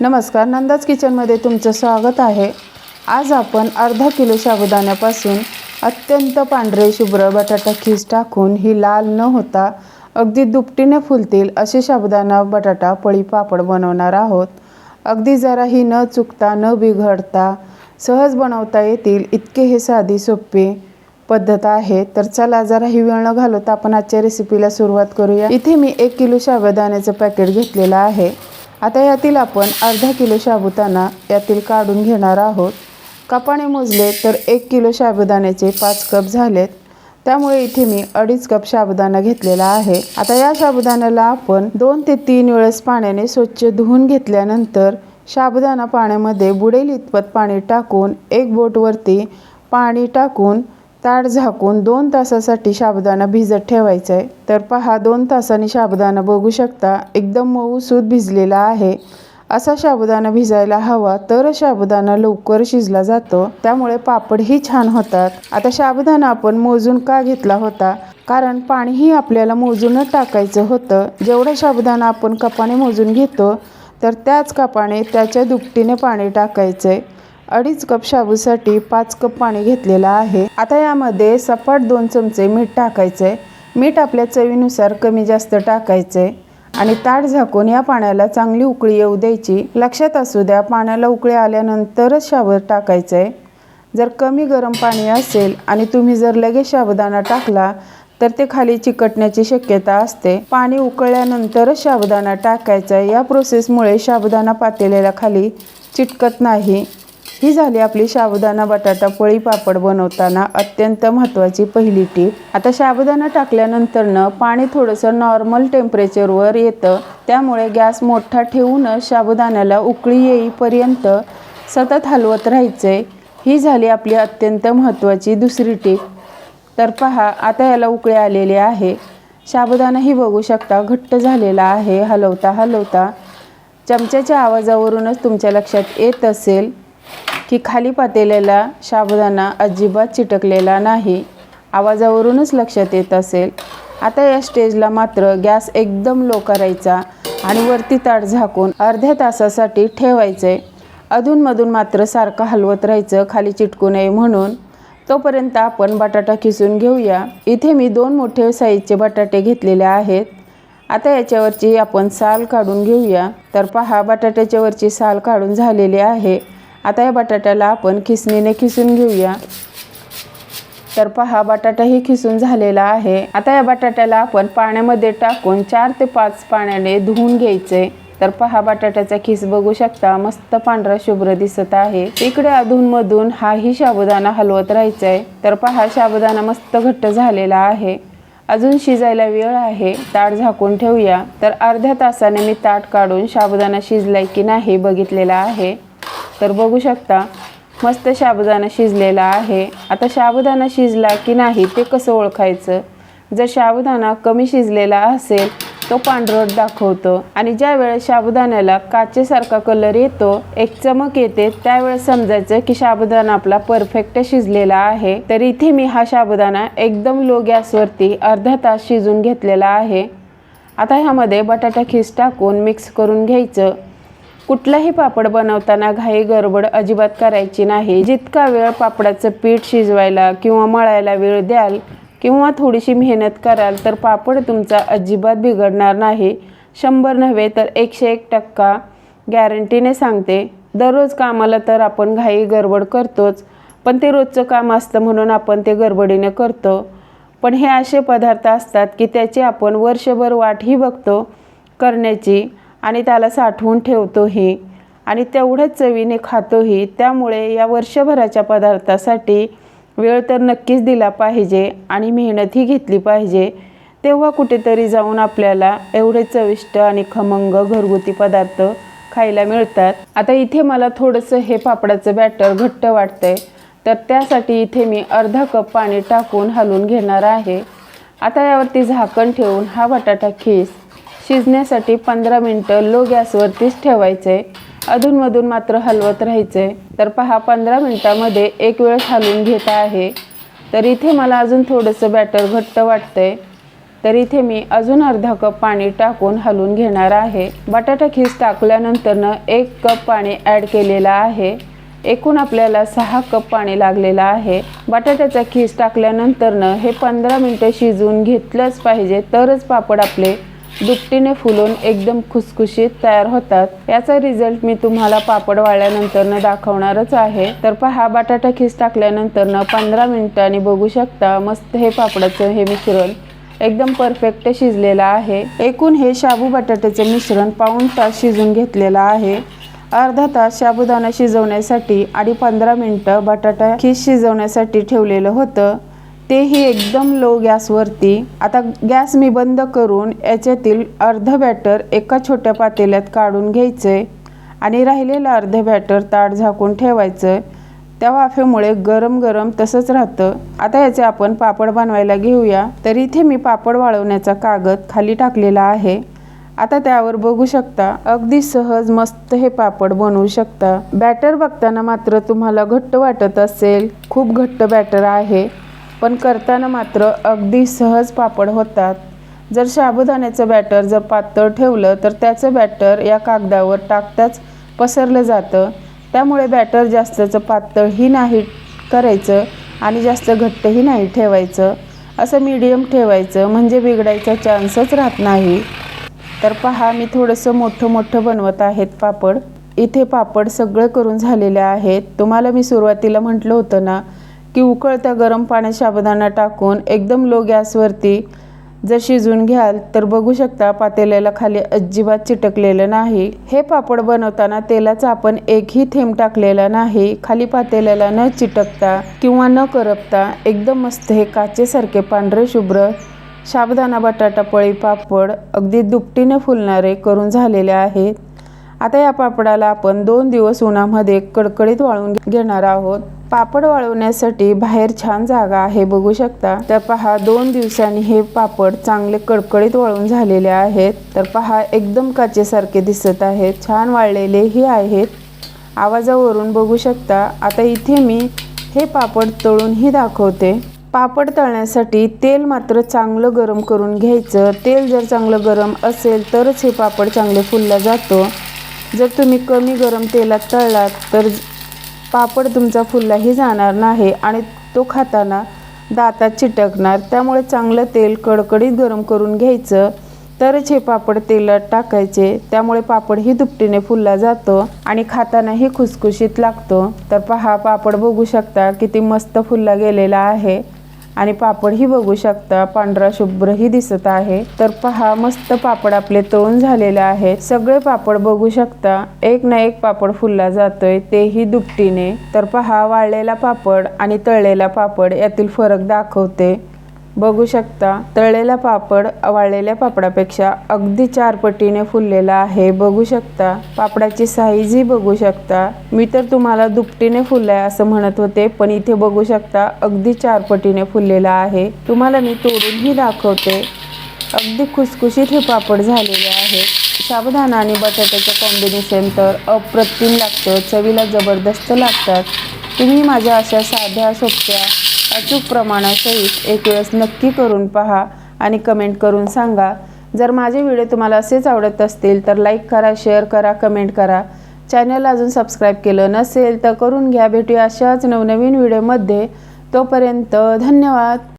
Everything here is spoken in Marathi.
नमस्कार नंदाज किचनमध्ये तुमचं स्वागत आहे. आज आपण अर्धा किलो साबुदाण्यापासून अत्यंत पांढरे शुभ्र बटाटा खीस टाकून ही लाल न होता अगदी दुपटीने फुलतील असे साबुदाणा बटाटा पळी पापड बनवणार आहोत. अगदी जराही न चुकता न बिघडता सहज बनवता येतील इतके हे साधी सोपी पद्धत आहे. तर चला जरा ही वेळ न घालवता आपण आजच्या रेसिपीला सुरुवात करूया. इथे मी एक किलो साबुदाण्याचं पॅकेट घेतलेलं आहे. आता यातील आपण अर्धा किलो साबुदाणा यातील काढून घेणार आहोत. कपाने मोजले तर एक किलो साबुदाण्याचे पाच कप झालेत. त्यामुळे इथे मी अडीच कप साबुदाणा घेतलेला आहे. आता या साबुदाण्याला आपण दोन ते तीन वेळेस पाण्याने स्वच्छ धुवून घेतल्यानंतर साबुदाणा पाण्यामध्ये बुडेल इतपत पाणी टाकून एक बोटवरती पाणी टाकून ताट झाकून दोन तासासाठी साबुदाणा भिजत ठेवायचा आहे तर पहा दोन तासांनी साबुदाणा बघू शकता. एकदम मऊ सूत भिजलेला आहे. असा साबुदाणा भिजायला हवा तर साबुदाणा लवकर शिजला जातो. त्यामुळे पापडही छान होतात. आता साबुदाणा आपण मोजून का घेतला होता? कारण पाणीही आपल्याला मोजूनच टाकायचं होतं. जेवढा साबुदाणा आपण कपाने मोजून घेतो तर त्याच कपाने त्याच्या दुपटीने पाणी टाकायचं आहे अडीच कप शाबूसाठी पाच कप पाणी घेतलेलं आहे. आता यामध्ये सपाट दोन चमचे मीठ टाकायचं. आहे मीठ आपल्या चवीनुसार कमी जास्त टाकायचं आहे आणि ताट झाकून या पाण्याला चांगली उकळी येऊ द्यायची. लक्षात असू द्या पाण्याला उकळी आल्यानंतरच शाबूत टाकायचं. आहे जर कमी गरम पाणी असेल आणि तुम्ही जर लगेच साबुदाणा टाकला तर ते खाली चिकटण्याची शक्यता असते. पाणी उकळल्यानंतरच साबुदाणा टाकायचा. या प्रोसेसमुळे साबुदाणा पातेल्याला खाली चिटकत नाही. ही झाली आपली साबुदाणा बटाटा पोळी पापड बनवताना अत्यंत महत्त्वाची पहिली टीप. आता साबुदाणा टाकल्यानंतरनं पाणी थोडंसं नॉर्मल टेम्परेचरवर येतं. त्यामुळे गॅस मोठा ठेवूनच साबुदाण्याला उकळी येईपर्यंत सतत हलवत राहायचे ही झाली आपली अत्यंत महत्त्वाची दुसरी टीप. तर पहा आता याला उकळी आलेली आहे. साबुदाणाही बघू शकता घट्ट झालेला आहे हलवता हलवता चमच्याच्या आवाजावरूनच तुमच्या लक्षात येत असेल. की खाली पातेल्याला साबुदाणा अजिबात चिटकलेला नाही. आवाजावरूनच लक्षात येत असेल. आता या स्टेजला मात्र गॅस एकदम लो करायचा आणि वरती ताट झाकून अर्ध्या तासासाठी ठेवायचं. आहे अधूनमधून मात्र सारखं हलवत राहायचं खाली चिटकू नये म्हणून. तोपर्यंत आपण बटाटा खिसून घेऊया. इथे मी दोन मोठे साईजचे बटाटे घेतलेले आहेत. आता याच्यावरची आपण साल काढून घेऊया. तर पहा बटाट्याच्या वरची साल काढून झालेली आहे. आता या बटाट्याला आपण खिसणीने खिसून घेऊया. तर पहा बटाटाही खिसून झालेला आहे. आता या बटाट्याला आपण पाण्यामध्ये टाकून चार ते पाच पाण्याने धुवून घ्यायचे. तर पहा बटाट्याचा खिस बघू शकता. मस्त पांढरा शुभ्र दिसत आहे. इकडे अधूनमधून हाही साबुदाणा हलवत राहायचा आहे तर पहा साबुदाणा मस्त घट्ट झालेला आहे. अजून शिजायला वेळ आहे. ताट झाकून ठेवूया. तर अर्ध्या तासाने मी ताट काढून साबुदाणा शिजलाय की नाही बघितलेला आहे. तर बघू शकता मस्त साबुदाणा शिजलेला आहे. आता साबुदाणा शिजला की नाही ते कसं ओळखायचं? जर साबुदाणा कमी शिजलेला असेल तो पांढरट दाखवतो. आणि ज्या वेळेस साबुदाण्याला काचेसारखा कलर येतो एक चमक येते त्यावेळेस समजायचं की साबुदाणा आपला परफेक्ट शिजलेला आहे. तर इथे मी हा साबुदाणा एकदम लो गॅसवरती अर्धा तास शिजून घेतलेला आहे. आता ह्यामध्ये बटाटा खीस टाकून मिक्स करून घ्यायचं. कुठलाही पापड बनवताना घाई गडबड अजिबात करायची नाही. जितका वेळ पापडाचं पीठ शिजवायला किंवा मळायला वेळ द्याल किंवा थोडीशी मेहनत कराल तर पापड तुमचा अजिबात बिघडणार नाही. शंभर नव्हे तर एकशे एक टक्का गॅरंटीने सांगते. दररोज कामाला तर आपण घाई गडबड करतोच पण ते रोजचं काम असतं म्हणून आपण ते गडबडीने करतो. पण हे असे पदार्थ असतात की त्याची आपण वर्षभर वाटही बघतो करण्याची. आणि त्याला साठवून ठेवतोही आणि तेवढ्याच चवीने खातोही. त्यामुळे या वर्षभराच्या पदार्थासाठी वेळ तर नक्कीच दिला पाहिजे आणि मेहनतही घेतली पाहिजे. तेव्हा कुठेतरी जाऊन आपल्याला एवढे चविष्ट आणि खमंग घरगुती पदार्थ खायला मिळतात. आता इथे मला थोडंसं हे पापडाचं बॅटर घट्ट वाटतंय. तर त्यासाठी इथे मी अर्धा कप पाणी टाकून हलवून घेणार आहे. आता यावरती झाकण ठेवून हा बटाटा खीस. शिजण्यासाठी पंधरा मिनटं लो गॅसवरतीच ठेवायचे. अधूनमधून मात्र हलवत राहायचे. तर पहा पंधरा मिनटामध्ये एक वेळ हलवून घेत आहे. तर इथे मला अजून थोडंसं बॅटर घट्ट वाटतं आहे तर इथे मी अजून अर्धा कप पाणी टाकून हलवून घेणार आहे. बटाटा खीस टाकल्यानंतरनं एक कप पाणी ॲड केलेलं आहे. एकूण आपल्याला सहा कप पाणी लागलेलं आहे. बटाट्याचा खीस टाकल्यानंतरनं हे पंधरा मिनटं शिजवून घेतलंच पाहिजे. तरच पापड आपले दुपटीने फुलून एकदम खुसखुशीत तयार होतात. याचा रिझल्ट मी तुम्हाला पापड वाळल्यानंतरनं दाखवणारच आहे. तर पहा बटाटा खीस टाकल्यानंतरनं पंधरा मिनिटांनी बघू शकता मस्त हे पापडाचं हे मिश्रण एकदम परफेक्ट शिजलेलं आहे. एकूण हे शाबू बटाट्याचं मिश्रण पाऊण तास शिजून घेतलेलं आहे. अर्धा तास शाबुदाना शिजवण्यासाठी आणि पंधरा मिनटं बटाटा खीस शिजवण्यासाठी ठेवलेलं होतं. तेही एकदम लो गॅसवरती आता गॅस मी बंद करून याच्यातील अर्ध बॅटर एका छोट्या पातेल्यात काढून घ्यायचं आणि राहिलेलं अर्ध बॅटर ताट झाकून ठेवायचं त्या वाफेमुळे गरम गरम तसंच राहतं. आता याचे आपण पापड बनवायला घेऊया. तर इथे मी पापड वाळवण्याचा कागद खाली टाकलेला आहे. आता त्यावर बघू शकता. अगदी सहज मस्त हे पापड बनवू शकता. बॅटर बघताना मात्र तुम्हाला घट्ट वाटत असेल. खूप घट्ट बॅटर आहे. पण करताना मात्र अगदी सहज पापड होतात. जर साबुदाण्याचं बॅटर जर पातळ ठेवलं तर त्याचं बॅटर या कागदावर टाकताच पसरलं जातं. त्यामुळे बॅटर जास्तचं पातळही नाही करायचं आणि जास्त घट्टही नाही ठेवायचं. असं मीडियम ठेवायचं म्हणजे बिघडायचा चान्सच राहत नाही. तर पहा मी थोडंसं मोठं मोठं बनवत आहेत पापड. इथे पापड सगळं करून झालेले आहेत. तुम्हाला मी सुरुवातीला म्हटलं होतं ना की उकळत्या गरम पाण्यात शाबदाना टाकून एकदम लो गॅसवरती जर शिजून घ्याल तर बघू शकता पातेल्याला खाली अजिबात चिटकलेलं नाही. हे पापड बनवताना तेलाचा आपण एकही थेंब टाकलेला नाही. खाली पातेल्याला न चिटकता किंवा न करपता एकदम मस्त हे काचेसारखे पांढरे शुभ्र शाबदाना बटाटा पळी पापड अगदी दुपटीने फुलणारे करून झालेले आहेत. आता या पापडाला आपण दोन दिवस उन्हामध्ये कडकडीत वाळून घेणार आहोत. पापड वाळवण्यासाठी बाहेर छान जागा आहे बघू शकता. तर पहा दोन दिवसांनी हे पापड चांगले कडकडीत वाळून झालेले आहेत. तर पहा एकदम काचेसारखे दिसत आहेत छान वाळलेलेही आहेत. आवाजावरून बघू शकता. आता इथे मी हे पापड तळूनही दाखवते. पापड तळण्यासाठी तेल मात्र चांगलं गरम करून घ्यायचं. तेल जर चांगलं गरम असेल तरच हे पापड चांगले फुलला जातो. जर तुम्ही कमी गरम तेलात तळलात तर पापड तुमचा फुललाही जाणार नाही आणि तो खाताना दातात चिटकणार. त्यामुळे चांगलं तेल कडकडीत गरम करून घ्यायचं. तरच हे पापड तेलात टाकायचे. त्यामुळे पापडही दुपटीने फुलला जातो आणि खातानाही खुसखुशीत लागतो. तर पहा पापड बघू शकता किती मस्त फुलला गेलेला आहे. आणि पापडही बघू शकता. पांढरा शुभ्रही दिसत आहे. तर पहा मस्त पापड आपले तळून झालेले आहेत. सगळे पापड बघू शकता. एक ना एक पापड फुलला जातोय तेही दुपटीने. तर पहा वाळलेला पापड आणि तळलेला पापड यातील फरक दाखवते. बघू शकता. तळलेला पापड वाळलेल्या पापडापेक्षा अगदी चार पटीने फुललेला आहे. बघू शकता. पापडाची साईजही बघू शकता. मी तर तुम्हाला दुपटीने फुललाय असं म्हणत होते पण इथे बघू शकता अगदी चार पटीने फुललेला आहे. तुम्हाला मी तोडूनही दाखवते. अगदी खुसखुशीत हे पापड झालेले आहे. साबुदाणा आणि बटाट्याचं कॉम्बिनेशन तर अप्रतिम लागतं. चवीला जबरदस्त लागतात. तुम्ही माझ्या अशा साध्या सोप्या अचूक प्रमाणासहित एक वेळेस नक्की करून पहा आणि कमेंट करून सांगा. जर माझे व्हिडिओ तुम्हाला असेच आवडत असतील तर लाईक करा शेअर करा कमेंट करा. चॅनल अजून सबस्क्राईब केलं नसेल तर करून घ्या. भेटूया अशाच नवनवीन व्हिडिओमध्ये तोपर्यंत धन्यवाद.